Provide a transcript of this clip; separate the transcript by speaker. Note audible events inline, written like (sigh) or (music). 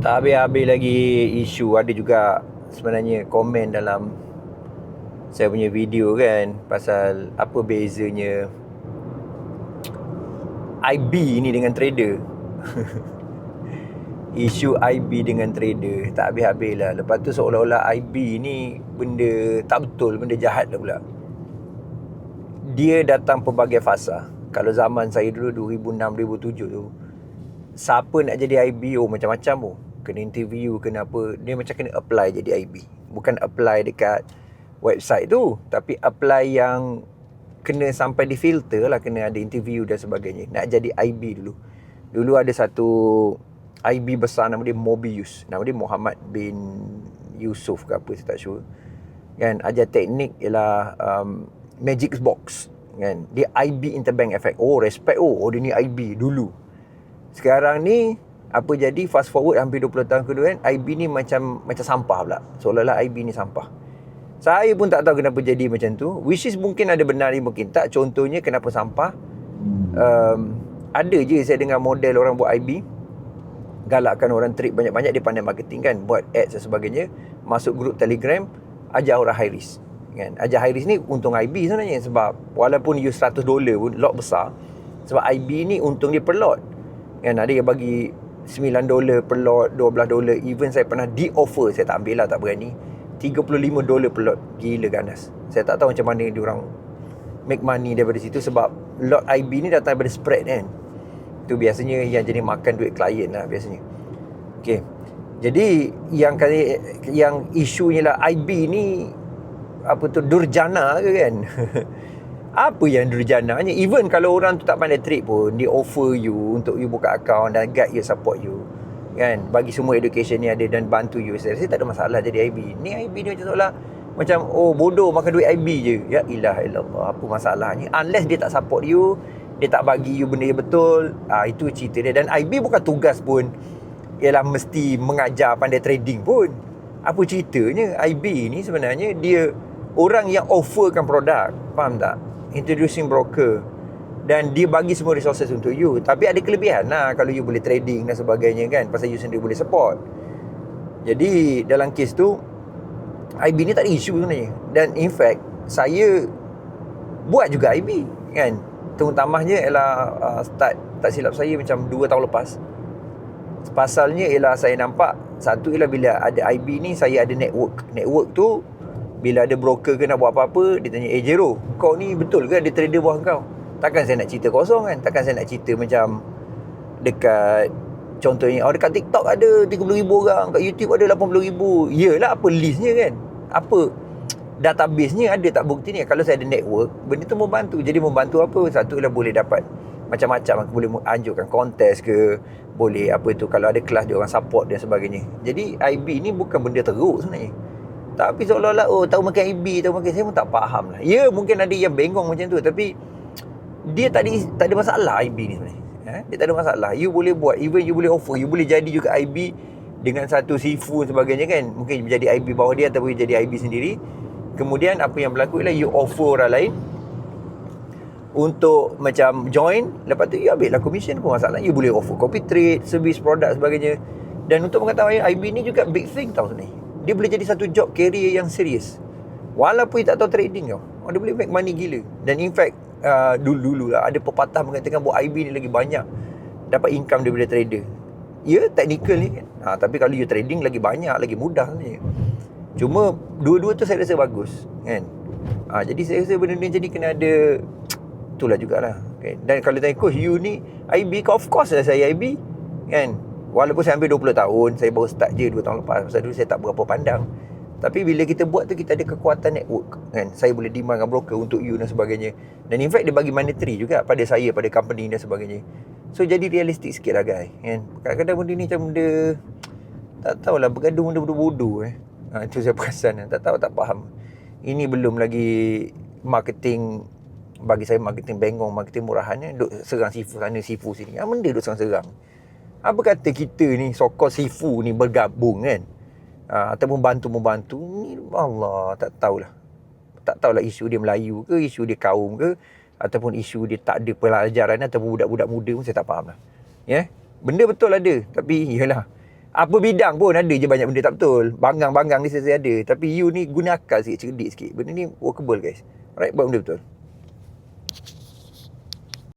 Speaker 1: Tak habis-habis lagi isu ada juga sebenarnya komen dalam saya punya video kan pasal apa bezanya IB ni dengan trader. (laughs) isu IB dengan trader tak habis-habis lah. Lepas tu seolah-olah IB ni benda tak betul, benda jahat lah pula. Dia datang pelbagai fasa. Kalau zaman saya dulu 2006-2007 tu, siapa nak jadi IB, oh macam-macam oh. Kena interview, kena apa. Dia macam kena apply jadi IB. Bukan apply dekat website tu. Tapi apply yang kena sampai di filter lah. Kena ada interview dan sebagainya. Nak jadi IB dulu. Dulu ada satu IB besar nama dia Mobius. Nama dia Muhammad bin Yusuf ke apa saya tak sure. Kan ajar teknik ialah um, Magic Box kan. Dia IB Interbank Effect. Oh respect oh, oh dia ni IB dulu. Sekarang ni apa jadi fast forward hampir 20 tahun kedua kan IB ni macam macam sampah pula. Seolah-olah IB ni sampah. Saya pun tak tahu kenapa jadi macam tu. Which is mungkin ada benar ni mungkin tak. Contohnya kenapa sampah. Um, ada je saya dengar model orang buat IB galakkan orang trip banyak-banyak dia pandai marketing kan buat ads dan sebagainya masuk grup telegram ajar orang high risk kan ajar high risk ni untung IB sebenarnya sebab walaupun you 100 dolar pun lot besar sebab IB ni untung dia per lot kan ada yang bagi 9 dolar per lot 12 dolar even saya pernah di offer saya tak ambil lah tak berani 35 dolar per lot gila ganas saya tak tahu macam mana dia orang make money daripada situ sebab lot IB ni datang daripada spread kan itu biasanya yang jadi makan duit klien lah biasanya. Okay. Jadi yang kali yang isunya lah IB ni apa tu durjana ke kan? (laughs) apa yang durjananya? Even kalau orang tu tak pandai trade pun dia offer you untuk you buka account dan guide you support you. Kan? Bagi semua education ni ada dan bantu you. Saya rasa tak ada masalah jadi IB. Ni IB ni macam seolah macam oh bodoh makan duit IB je. Ya ilah ilallah apa masalahnya? Unless dia tak support you, dia tak bagi you benda yang betul ah itu cerita dia dan IB bukan tugas pun ialah mesti mengajar pandai trading pun apa ceritanya IB ni sebenarnya dia orang yang offerkan produk faham tak introducing broker. Dan dia bagi semua resources untuk you. Tapi ada kelebihan lah kalau you boleh trading dan sebagainya kan. Pasal you sendiri boleh support. Jadi dalam kes tu IB ni tak ada isu sebenarnya. Dan in fact saya buat juga IB kan. Terutamanya ialah uh, start tak silap saya macam 2 tahun lepas. Pasalnya ialah saya nampak satu ialah bila ada IB ni saya ada network. Network tu bila ada broker ke nak buat apa-apa dia tanya eh Jero kau ni betul ke ada trader bawah kau? Takkan saya nak cerita kosong kan? Takkan saya nak cerita macam dekat contohnya oh dekat TikTok ada 30,000 orang, kat YouTube ada 80,000. Yalah apa listnya kan? Apa database-nya ada tak bukti ni kalau saya ada network benda tu membantu jadi membantu apa satu lah boleh dapat macam-macam boleh anjurkan kontes ke boleh apa tu kalau ada kelas dia orang support dan sebagainya jadi IB ni bukan benda teruk sebenarnya tapi seolah-olah oh tahu makan IB tahu makan saya pun tak faham lah. Ya mungkin ada yang bengong macam tu tapi dia tak ada, tak ada masalah IB ni sebenarnya. Eh? dia tak ada masalah. You boleh buat even you boleh offer you boleh jadi juga IB dengan satu sifu sebagainya kan. Mungkin menjadi IB bawah dia ataupun jadi IB sendiri. Kemudian apa yang berlaku ialah you offer orang lain untuk macam join. Lepas tu you ambil lah commission pun masalah. You boleh offer copy trade service produk sebagainya. Dan untuk pengetahuan IB ni juga big thing tau ni dia boleh jadi satu job career yang serius walaupun tak tahu trading tau dia boleh make money gila dan in fact uh, dulu-dulu lah ada pepatah mengatakan buat IB ni lagi banyak dapat income daripada trader ya technical ni ha, tapi kalau you trading lagi banyak lagi mudah ni Cuma dua-dua tu saya rasa bagus kan. Ha, jadi saya rasa benda ni jadi kena ada itulah jugalah kan. Dan kalau tanya coach you ni IB of course lah saya IB kan. Walaupun saya ambil 20 tahun, saya baru start je 2 tahun lepas. Pasal dulu saya tak berapa pandang. Tapi bila kita buat tu kita ada kekuatan network kan. Saya boleh demand dengan broker untuk you dan sebagainya. Dan in fact dia bagi monetary juga pada saya, pada company dan sebagainya. So jadi realistik sikit lah guys kan. Kadang-kadang benda ni macam benda tak tahulah bergaduh benda bodoh eh. Ha, itu saya (laughs) perasan Tak tahu tak faham Ini belum lagi Marketing Bagi saya marketing bengong Marketing murahannya Duk serang sifu sana Sifu sini Apa benda duk serang-serang Apa kata kita ni Sokol sifu ni bergabung kan ha, Ataupun bantu-membantu Ni Allah Tak tahulah Tak tahulah isu dia Melayu ke Isu dia kaum ke Ataupun isu dia tak ada pelajaran Ataupun budak-budak muda pun Saya tak faham lah Ya yeah? Benda betul ada Tapi yalah Apa bidang pun ada je banyak benda tak betul. Bangang-bangang ni saya ada. Tapi you ni guna akal sikit, cerdik sikit. Benda ni workable guys. Alright, buat benda betul.